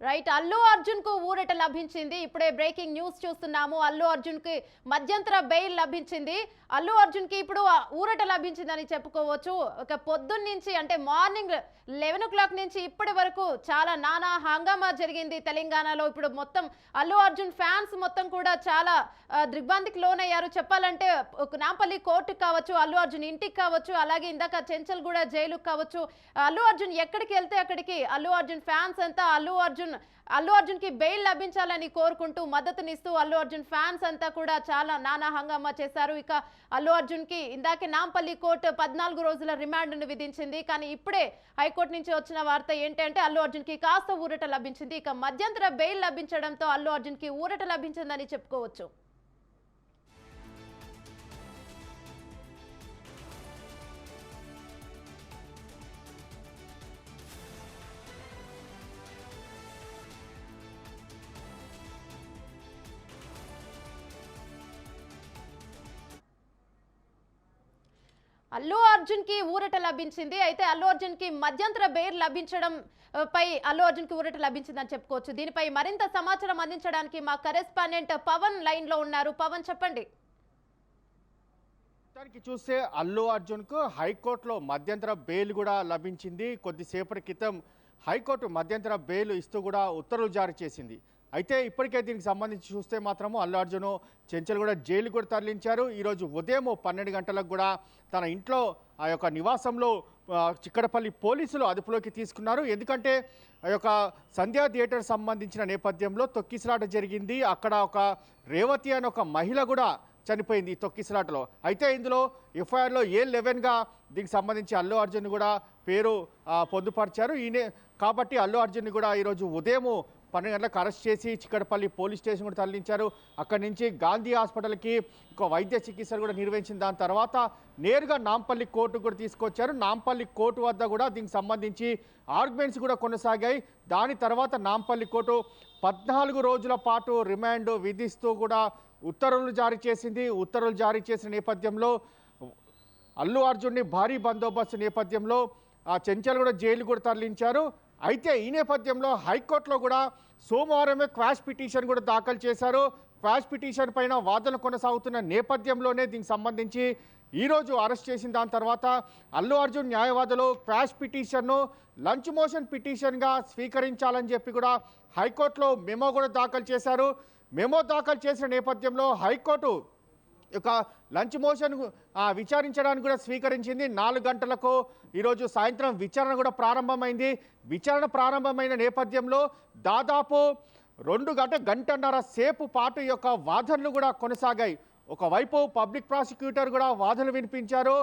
Right Allu అర్జున్కు ఊరట లభించింది. ఇప్పుడే బ్రేకింగ్ న్యూస్ చూస్తున్నాము. అల్లు అర్జున్కి మధ్యంతర బెయిల్ లభించింది. అల్లు అర్జున్కి ఇప్పుడు ఊరట లభించిందని చెప్పుకోవచ్చు. ఒక పొద్దున్న నుంచి అంటే మార్నింగ్ లెవెన్ ఓ క్లాక్ నుంచి ఇప్పటి వరకు చాలా నానా హంగామా జరిగింది తెలంగాణలో. ఇప్పుడు మొత్తం అల్లు అర్జున్ ఫ్యాన్స్ మొత్తం కూడా చాలా ఆ, దిగ్భ్రాంతికి లోనయ్యారు. చెప్పాలంటే ఒక నాంపల్లి కోర్టుకు కావచ్చు అల్లు అర్జున్ ఇంటికి కావచ్చు అలాగే ఇందాక చెంచల్ కూడా జైలుకు కావచ్చు. అల్లు అర్జున్ ఎక్కడికి వెళ్తే అక్కడికి అల్లు అర్జున్ ఫ్యాన్స్ అంతా అల్లు అర్జున్ అల్లు అర్జున్కి బెయిల్ లభించాలని కోరుకుంటూ మద్దతునిస్తూ అల్లు అర్జున్ ఫ్యాన్స్ అంతా కూడా చాలా నానా హంగామా చేశారు. ఇక అల్లు అర్జున్కి ఇందాకే నాంపల్లి కోర్టు పద్నాలుగు రోజుల రిమాండ్ను విధించింది. కానీ ఇప్పుడే హైకోర్టు నుంచి వచ్చిన వార్త ఏంటంటే అల్లు అర్జున్కి కాస్త ఊరట లభించింది. ఇక మధ్యంతర బెయిల్ లభించడంతో అల్లు అర్జున్కి ఊరట లభించిందని చెప్పుకోవచ్చు. అల్లు అర్జున్కి ఊరట లభించింది. అయితే అల్లు అర్జున్కి మధ్యంతర బెయిల్ లభించడం పై అల్లు అర్జున్కి ఊరట లభించిందని చెప్పుకోవచ్చు. దీనిపై మరింత సమాచారం అందించడానికి మా కరెస్పాండెంట్ పవన్ లైన్లో ఉన్నారు. పవన్ చెప్పండి. మొత్తానికి చూస్తే అల్లు అర్జున్కు హైకోర్టులో మధ్యంతర బెయిల్ కూడా లభించింది. కొద్దిసేపటి క్రితం హైకోర్టు మధ్యంతర బెయిల్ ఇస్తూ కూడా ఉత్తర్వులు జారీ చేసింది. అయితే ఇప్పటికే దీనికి సంబంధించి చూస్తే మాత్రము అల్లు అర్జును చెంచల్ కూడా జైలు కూడా తరలించారు. ఈరోజు ఉదయం పన్నెండు గంటలకు కూడా తన ఇంట్లో ఆ యొక్క నివాసంలో చిక్కడపల్లి పోలీసులు అదుపులోకి తీసుకున్నారు. ఎందుకంటే ఆ యొక్క సంధ్యా థియేటర్ సంబంధించిన నేపథ్యంలో తొక్కిసలాట జరిగింది. అక్కడ ఒక రేవతి అనే ఒక మహిళ కూడా చనిపోయింది ఈ తొక్కిసలాటలో. అయితే ఇందులో ఎఫ్ఐఆర్లో ఏ లెవెన్గా దీనికి సంబంధించి అల్లు అర్జున్ కూడా పేరు పొందుపరిచారు. ఈయనే కాబట్టి అల్లు అర్జున్ కూడా ఈరోజు ఉదయము పన్నెండు గంటలకు అరెస్ట్ చేసి చిక్కడపల్లి పోలీస్ స్టేషన్ కూడా తరలించారు. అక్కడి నుంచి గాంధీ హాస్పిటల్కి ఒక వైద్య చికిత్సలు కూడా నిర్వహించిన దాని తర్వాత నేరుగా నాంపల్లి కోర్టు కూడా తీసుకొచ్చారు. నాంపల్లి కోర్టు వద్ద కూడా దీనికి సంబంధించి ఆర్గ్యుమెంట్స్ కూడా కొనసాగాయి. దాని తర్వాత నాంపల్లి కోర్టు పద్నాలుగు రోజుల పాటు రిమాండ్ విధిస్తూ కూడా ఉత్తర్వులు జారీ చేసింది. ఉత్తర్వులు జారీ చేసిన నేపథ్యంలో అల్లు అర్జున్ని భారీ బందోబస్తు నేపథ్యంలో ఆ చెంచల్ కూడా జైలు కూడా తరలించారు. అయితే ఈ నేపథ్యంలో హైకోర్టులో కూడా సోమవారమే క్వాష్ పిటిషన్ కూడా దాఖలు చేశారు. క్వాష్ పిటిషన్ పైన వాదనలు కొనసాగుతున్న నేపథ్యంలోనే దీనికి సంబంధించి ఈరోజు అరెస్ట్ చేసిన దాని తర్వాత అల్లు అర్జున్ న్యాయవాదులు క్వాష్ పిటిషన్ను లంచ్ మోషన్ పిటిషన్గా స్వీకరించాలని చెప్పి కూడా హైకోర్టులో మెమో కూడా దాఖలు చేశారు. మెమో దాఖలు చేసిన నేపథ్యంలో హైకోర్టు యొక్క లంచ్ మోషన్ విచారించడానికి కూడా స్వీకరించింది. నాలుగు గంటలకు ఈరోజు సాయంత్రం విచారణ కూడా ప్రారంభమైంది. విచారణ ప్రారంభమైన నేపథ్యంలో దాదాపు రెండు గంట గంటన్నర సేపు పాటు యొక్క వాదనలు కూడా కొనసాగాయి. ఒకవైపు పబ్లిక్ ప్రాసిక్యూటర్ కూడా వాదనలు వినిపించారు.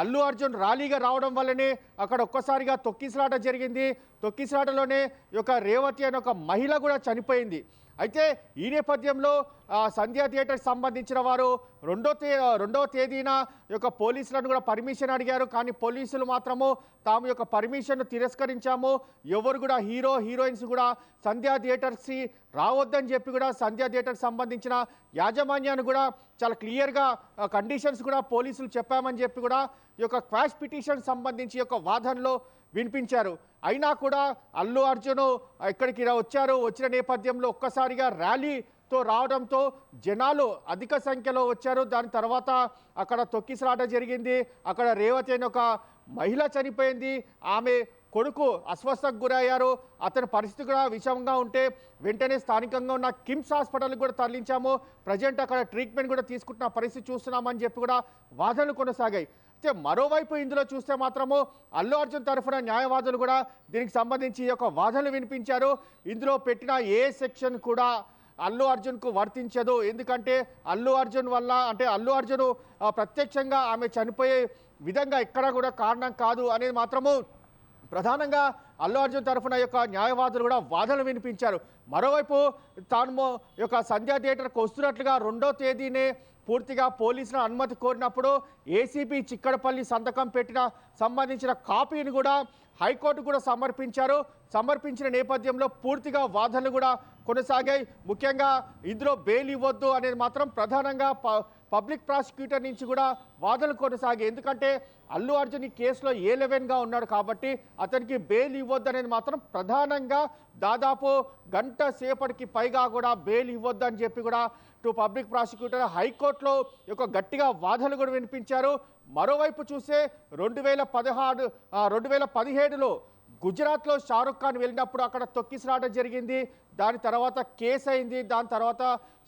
అల్లు అర్జున్ ర్యాలీగా రావడం వల్లనే అక్కడ ఒక్కసారిగా తొక్కిసలాట జరిగింది. తొక్కిసలాటలోనే ఒక యొక్క రేవతి అనే ఒక మహిళ కూడా చనిపోయింది. అయితే ఈ నేపథ్యంలో సంధ్యా థియేటర్కి సంబంధించిన వారు రెండో తే రెండవ తేదీన యొక్క పోలీసులను కూడా పర్మిషన్ అడిగారు. కానీ పోలీసులు మాత్రము తాము యొక్క పర్మిషన్ను తిరస్కరించాము. ఎవరు కూడా హీరో హీరోయిన్స్ కూడా సంధ్యా థియేటర్స్కి రావద్దని చెప్పి కూడా సంధ్యా థియేటర్కి సంబంధించిన యాజమాన్యాన్ని కూడా చాలా క్లియర్గా కండిషన్స్ కూడా పోలీసులు చెప్పామని చెప్పి కూడా ఈ యొక్క క్వాష్ పిటిషన్ సంబంధించి యొక్క వాదనలో వినిపించారు. అయినా కూడా అల్లు అర్జున్ ఇక్కడికి వచ్చారు వచ్చిన నేపథ్యంలో ఒక్కసారిగా ర్యాలీతో రావడంతో జనాలు అధిక సంఖ్యలో వచ్చారు. దాని తర్వాత అక్కడ తొక్కిసలాట జరిగింది. అక్కడ రేవతి అని ఒక మహిళ చనిపోయింది. ఆమె కొడుకు అస్వస్థకు గురయ్యారు. అతని పరిస్థితి కూడా విషమంగా ఉంటే వెంటనే స్థానికంగా ఉన్న కిమ్స్ హాస్పిటల్కి కూడా తరలించాము. ప్రజెంట్ అక్కడ ట్రీట్మెంట్ కూడా తీసుకుంటున్న పరిస్థితి చూస్తున్నామని చెప్పి కూడా వాదనలు కొనసాగాయి. అయితే మరోవైపు ఇందులో చూస్తే మాత్రము అల్లు అర్జున్ తరఫున న్యాయవాదులు కూడా దీనికి సంబంధించి ఈ యొక్క వాదనలు వినిపించారు. ఇందులో పెట్టిన ఏ సెక్షన్ కూడా అల్లు అర్జున్కు వర్తించదు. ఎందుకంటే అల్లు అర్జున్ వల్ల అంటే అల్లు అర్జున్ ప్రత్యక్షంగా ఆమె చనిపోయే విధంగా ఎక్కడ కూడా కారణం కాదు అనేది మాత్రము ప్రధానంగా అల్లు అర్జున్ తరఫున యొక్క న్యాయవాదులు కూడా వాదనలు వినిపించారు. మరోవైపు తాను యొక్క సంధ్యా థియేటర్కు వస్తున్నట్లుగా రెండో తేదీనే పూర్తిగా పోలీసుల అనుమతి కోరినప్పుడు ఏసీపీ చిక్కడపల్లి సంతకం పెట్టిన సంబంధించిన కాపీని కూడా హైకోర్టు కూడా సమర్పించారు. సమర్పించిన నేపథ్యంలో పూర్తిగా వాదనలు కూడా కొనసాగాయి. ముఖ్యంగా ఇందులో బెయిల్ ఇవ్వద్దు అనేది మాత్రం ప్రధానంగా ప- పబ్లిక్ ప్రాసిక్యూటర్ నుంచి కూడా వాదనలు కొనసాగాయి. ఎందుకంటే అల్లు అర్జున్ ఈ కేసులో ఏ లెవెన్గా ఉన్నాడు కాబట్టి అతనికి బెయిల్ ఇవ్వద్దు అనేది మాత్రం ప్రధానంగా దాదాపు గంట సేపటికి పైగా కూడా బెయిల్ ఇవ్వద్దు అని చెప్పి కూడా టు పబ్లిక్ ప్రాసిక్యూటర్ హైకోర్టులో ఒక గట్టిగా వాదనలు కూడా వినిపించారు. మరోవైపు చూస్తే రెండు వేల పదహారు రెండు వేల పదిహేడులో గుజరాత్లో షారుఖ్ ఖాన్ వెళ్ళినప్పుడు అక్కడ తొక్కిసలాట జరిగింది. దాని తర్వాత కేసు అయింది. దాని తర్వాత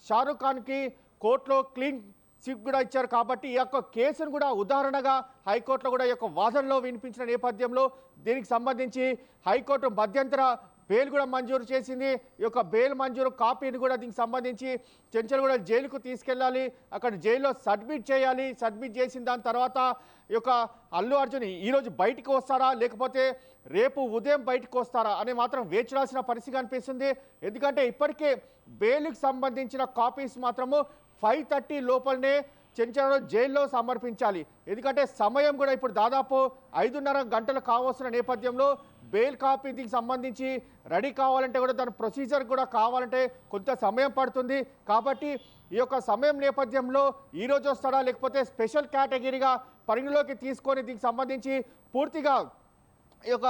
షారుఖ్ ఖాన్కి కోర్టులో క్లీన్ సిప్ కూడా ఇచ్చారు కాబట్టి ఈ యొక్క కేసును కూడా ఉదాహరణగా హైకోర్టులో కూడా ఈ యొక్క వాదనలో వినిపించిన నేపథ్యంలో దీనికి సంబంధించి హైకోర్టు మధ్యంతర బెయిల్ కూడా మంజూరు చేసింది. ఈ యొక్క బెయిల్ మంజూరు కాపీని కూడా దీనికి సంబంధించి చెంచల్ కూడా జైలుకు తీసుకెళ్ళాలి. అక్కడ జైల్లో సబ్మిట్ చేయాలి. సబ్మిట్ చేసిన దాని తర్వాత ఈ యొక్క అల్లు అర్జున్ ఈరోజు బయటికి వస్తారా? లేకపోతే రేపు ఉదయం బయటకు వస్తారా? అని మాత్రం వేచిరాల్సిన పరిస్థితి కనిపిస్తుంది. ఎందుకంటే ఇప్పటికే బెయిల్కి సంబంధించిన కాపీస్ మాత్రము ఫైవ్ థర్టీ లోపలనే చెంచలలో జైల్లో సమర్పించాలి. ఎందుకంటే సమయం కూడా ఇప్పుడు దాదాపు ఐదున్నర గంటలు కావాల్సిన నేపథ్యంలో బెయిల్ కాపీ దీనికి సంబంధించి రెడీ కావాలంటే కూడా దాని ప్రొసీజర్ కూడా కావాలంటే కొంత సమయం పడుతుంది. కాబట్టి ఈ యొక్క సమయం నేపథ్యంలో ఈ రోజు వస్తాడా లేకపోతే స్పెషల్ కేటగిరీగా పరిగణలోకి తీసుకొని దీనికి సంబంధించి పూర్తిగా ఈ యొక్క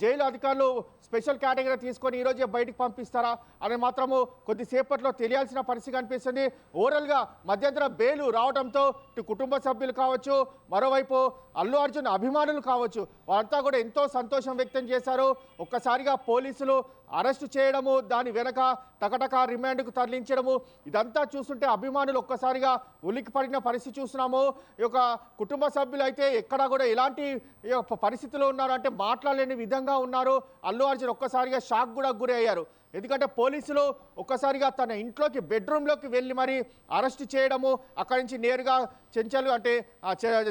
జైలు అధికారులు స్పెషల్ కేటగిరీ తీసుకొని ఈరోజే బయటకు పంపిస్తారా అని మాత్రము కొద్దిసేపట్లో తెలియాల్సిన పరిస్థితి కనిపిస్తుంది. ఓవరాల్గా మధ్యంతర బెయిలు రావడంతో ఇటు కుటుంబ సభ్యులు కావచ్చు మరోవైపు అల్లు అర్జున్ అభిమానులు కావచ్చు వారంతా కూడా ఎంతో సంతోషం వ్యక్తం చేశారు. ఒక్కసారిగా పోలీసులు అరెస్టు చేయడము దాని వెనక టకటక రిమాండ్కు తరలించడము ఇదంతా చూస్తుంటే అభిమానులు ఒక్కసారిగా ఉలిక్కి పడిన పరిస్థితి చూస్తున్నాము. ఈ యొక్క కుటుంబ సభ్యులు అయితే ఎక్కడా కూడా ఎలాంటి యొక్క పరిస్థితుల్లో ఉన్నారు అంటే మాట్లాడలేని విధంగా ఉన్నారు. అల్లు అర్జున్ ఒక్కసారిగా షాక్ కూడా గురి అయ్యారు ఎందుకంటే పోలీసులు ఒక్కసారిగా తన ఇంట్లోకి బెడ్రూమ్లోకి వెళ్ళి మరి అరెస్ట్ చేయడము అక్కడి నుంచి నేరుగా చెంచలు అంటే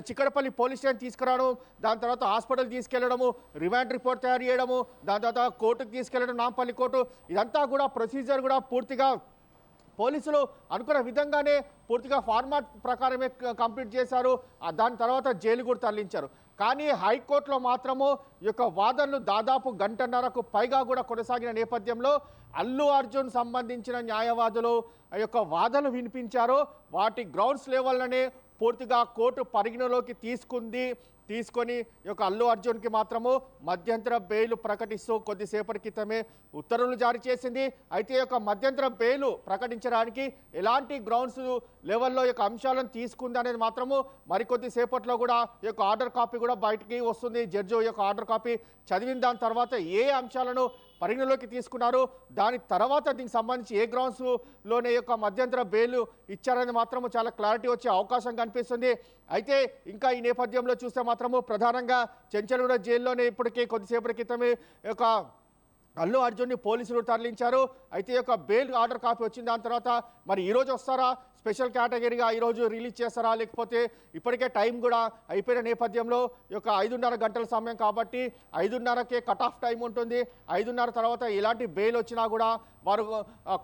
చిక్కడపల్లి పోలీస్ స్టేషన్ తీసుకురావడం దాని తర్వాత హాస్పిటల్ తీసుకెళ్ళడము రిమాండ్ రిపోర్ట్ తయారు చేయడము దాని తర్వాత కోర్టుకు తీసుకెళ్ళడం నాంపల్లి కోర్టు ఇదంతా కూడా ప్రొసీజర్ కూడా పూర్తిగా పోలీసులు అనుకున్న విధంగానే పూర్తిగా ఫార్మాట్ ప్రకారమే కంప్లీట్ చేశారు. దాని తర్వాత జైలు కూడా తరలించారు. కానీ హైకోర్టులో మాత్రము ఈ యొక్క వాదనలు దాదాపు గంటన్నరకు పైగా కూడా కొనసాగిన నేపథ్యంలో అల్లు అర్జున్ సంబంధించిన న్యాయవాదులు ఆ యొక్క వాదనలు వినిపించారు. వాటి గ్రౌండ్స్ లెవెల్లోనే పూర్తిగా కోర్టు పరిగణలోకి తీసుకుంది. తీసుకొని ఈ యొక్క అల్లు అర్జున్కి మాత్రము మధ్యంతర బెయిల్ ప్రకటిస్తూ కొద్దిసేపటి క్రితమే ఉత్తర్వులు జారీ చేసింది. అయితే ఈ యొక్క మధ్యంతర బెయిల్ ప్రకటించడానికి ఎలాంటి గ్రౌండ్స్ లెవెల్లో ఈ యొక్క అంశాలను తీసుకుంది అనేది మాత్రము మరికొద్దిసేపట్లో కూడా ఈ యొక్క ఆర్డర్ కాపీ కూడా బయటికి వస్తుంది. జడ్జి ఈ యొక్క ఆర్డర్ కాపీ చదివిన దాని తర్వాత ఏ అంశాలను పరిగణలోకి తీసుకున్నారు. దాని తర్వాత దీనికి సంబంధించి ఏ గ్రౌండ్స్లోనే యొక్క మధ్యంతర బెయిల్ ఇచ్చారని మాత్రము చాలా క్లారిటీ వచ్చే అవకాశం కనిపిస్తుంది. అయితే ఇంకా ఈ నేపథ్యంలో చూస్తే మాత్రము ప్రధానంగా చెంచలగూడ జైల్లోనే ఇప్పటికే కొద్దిసేపటి క్రితమే యొక్క అల్లు అర్జున్ని పోలీసులు తరలించారు. అయితే ఈ యొక్క బెయిల్ ఆర్డర్ కాపీ వచ్చిన దాని తర్వాత మరి ఈరోజు వస్తారా? స్పెషల్ కేటగిరీగా ఈరోజు రిలీజ్ చేస్తారా? లేకపోతే ఇప్పటికే టైం కూడా అయిపోయిన నేపథ్యంలో ఈ యొక్క ఐదున్నర గంటల సమయం కాబట్టి ఐదున్నరకే కట్ ఆఫ్ టైం ఉంటుంది. ఐదున్నర తర్వాత ఎలాంటి బెయిల్ వచ్చినా కూడా వారు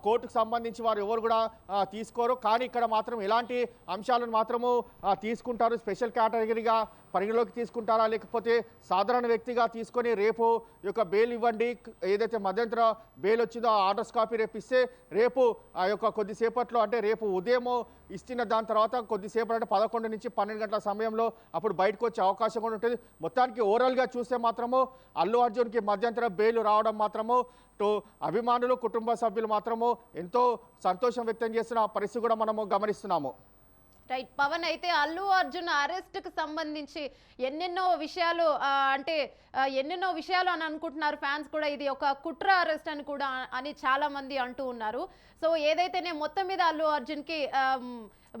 కోర్టుకు సంబంధించి వారు ఎవరు కూడా తీసుకోరు. కానీ ఇక్కడ మాత్రం ఎలాంటి అంశాలను మాత్రము తీసుకుంటారు స్పెషల్ కేటగిరీగా పరిగణలోకి తీసుకుంటారా? లేకపోతే సాధారణ వ్యక్తిగా తీసుకొని రేపు యొక్క బెయిల్ ఇవ్వండి. ఏదైతే మధ్యంతర బెయిల్ వచ్చిందో ఆ ఆర్డర్స్ కాపీ రేపు ఇస్తే రేపు ఆ యొక్క కొద్దిసేపట్లో అంటే రేపు ఉదయం ఇస్తున్న దాని తర్వాత కొద్దిసేపు అంటే పదకొండు నుంచి పన్నెండు గంటల సమయంలో అప్పుడు బయటకు వచ్చే అవకాశం కూడా ఉంటుంది. మొత్తానికి ఓవరాల్గా చూస్తే మాత్రము అల్లు అర్జున్కి మధ్యంతర బెయిల్ రావడం మాత్రము టు అభిమానులు కుటుంబ సభ్యులు మాత్రము ఎంతో సంతోషం వ్యక్తం చేస్తున్న పరిస్థితి కూడా మనము గమనిస్తున్నాము. రైట్. పవన్ అయితే అల్లు అర్జున్ అరెస్ట్కు సంబంధించి ఎన్నెన్నో విషయాలు అంటే ఎన్నెన్నో విషయాలు అని అనుకుంటున్నారు. ఫ్యాన్స్ కూడా ఇది ఒక కుట్ర అరెస్ట్ అని కూడా అని చాలా మంది అంటూ ఉన్నారు. సో ఏదైతేనే మొత్తం మీద అల్లు అర్జున్కి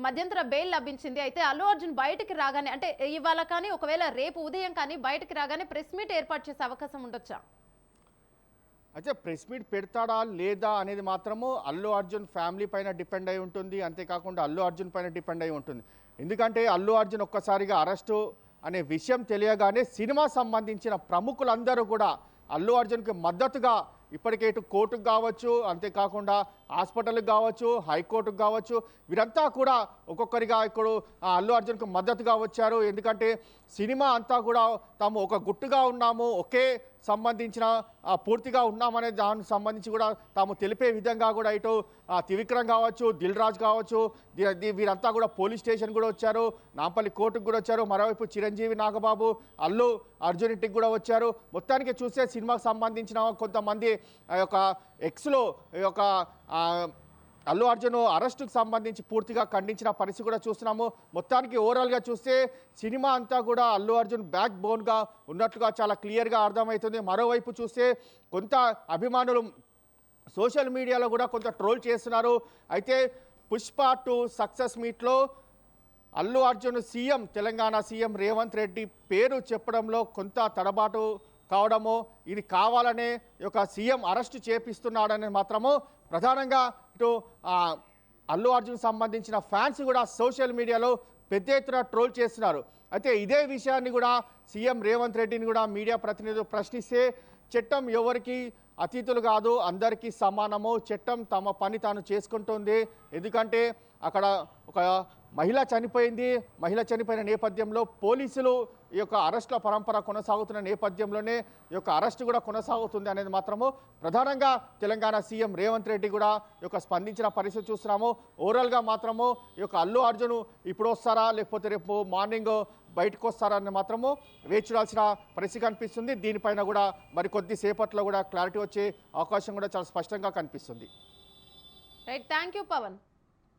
మధ్యంతర బెయిల్ లభించింది. అయితే అల్లు అర్జున్ బయటకి రాగానే అంటే ఇవాళ కానీ ఒకవేళ రేపు ఉదయం కానీ బయటకు రాగానే ప్రెస్ మీట్ ఏర్పాటు చేసే అవకాశం ఉండొచ్చా? అయితే ప్రెస్ మీట్ పెడతాడా లేదా అనేది మాత్రము అల్లు అర్జున్ ఫ్యామిలీ పైన డిపెండ్ అయి ఉంటుంది. అంతేకాకుండా అల్లు అర్జున్ పైన డిపెండ్ అయి ఉంటుంది. ఎందుకంటే అల్లు అర్జున్ ఒక్కసారిగా అరెస్టు అనే విషయం తెలియగానే సినిమా సంబంధించిన ప్రముఖులందరూ కూడా అల్లు అర్జున్కి మద్దతుగా ఇప్పటికే ఇటు కోర్టుకు కావచ్చు అంతేకాకుండా హాస్పిటల్కి కావచ్చు హైకోర్టుకు కావచ్చు వీరంతా కూడా ఒక్కొక్కరిగా ఇప్పుడు ఆ, అల్లు అర్జున్కు మద్దతుగా వచ్చారు. ఎందుకంటే సినిమా అంతా కూడా తాము ఒక గుట్టుగా ఉన్నాము. ఒకే సంబంధించిన పూర్తిగా ఉన్నామనే దానికి సంబంధించి కూడా తాము తెలిపే విధంగా కూడా ఇటు త్రివిక్రమ్ కావచ్చు దిల్ రాజ్ కావచ్చు వీరంతా కూడా పోలీస్ స్టేషన్ కూడా వచ్చారు నాంపల్లి కోర్టుకు కూడా వచ్చారు మరోవైపు చిరంజీవి నాగబాబు అల్లు అర్జున్ ఇంటికి కూడా వచ్చారు. మొత్తానికి చూస్తే సినిమాకు సంబంధించిన కొంతమంది ఆ యొక్క ఎక్స్లో ఈ యొక్క అల్లు అర్జున్ అరెస్టుకు సంబంధించి పూర్తిగా ఖండించిన పరిస్థితి కూడా చూస్తున్నాము. మొత్తానికి ఓవరాల్గా చూస్తే సినిమా అంతా కూడా అల్లు అర్జున్ బ్యాక్ బోన్గా ఉన్నట్లుగా చాలా క్లియర్గా అర్థమవుతుంది. మరోవైపు చూస్తే కొంత అభిమానులు సోషల్ మీడియాలో కూడా కొంత ట్రోల్ చేస్తున్నారు. అయితే పుష్ప టూ సక్సెస్ మీట్లో అల్లు అర్జున్ సీఎం తెలంగాణ సీఎం రేవంత్ రెడ్డి పేరు చెప్పడంలో కొంత తడబాటు కావడము ఇది కావాలనే ఒక సీఎం అరెస్టు చేపిస్తున్నాడని మాత్రము ప్రధానంగా ఇటు అల్లు అర్జున్ సంబంధించిన ఫ్యాన్స్ కూడా సోషల్ మీడియాలో పెద్ద ఎత్తున ట్రోల్ చేస్తున్నారు. అయితే ఇదే విషయాన్ని కూడా సీఎం రేవంత్ రెడ్డిని కూడా మీడియా ప్రతినిధులు ప్రశ్నిస్తే చట్టం ఎవరికి అతిథులు కాదు అందరికీ సమానము చట్టం తమ పని తాను చేసుకుంటుంది. ఎందుకంటే అక్కడ ఒక మహిళ చనిపోయింది. మహిళ చనిపోయిన నేపథ్యంలో పోలీసులు ఈ యొక్క అరెస్టుల పరంపర కొనసాగుతున్న నేపథ్యంలోనే ఈ యొక్క అరెస్ట్ కూడా కొనసాగుతుంది అనేది మాత్రము ప్రధానంగా తెలంగాణ సీఎం రేవంత్ రెడ్డి కూడా ఈ యొక్క స్పందించిన పరిస్థితి చూస్తున్నాము. ఓవరాల్గా మాత్రము ఈ యొక్క అల్లు అర్జున్ ఇప్పుడు వస్తారా లేకపోతే రేపు మార్నింగ్ బయటకు వస్తారని మాత్రము వేచి చూడాల్సిన పరిస్థితి కనిపిస్తుంది. దీనిపైన కూడా మరి కొద్దిసేపట్లో కూడా క్లారిటీ వచ్చే అవకాశం కూడా చాలా స్పష్టంగా కనిపిస్తుంది. Right thank you Pawan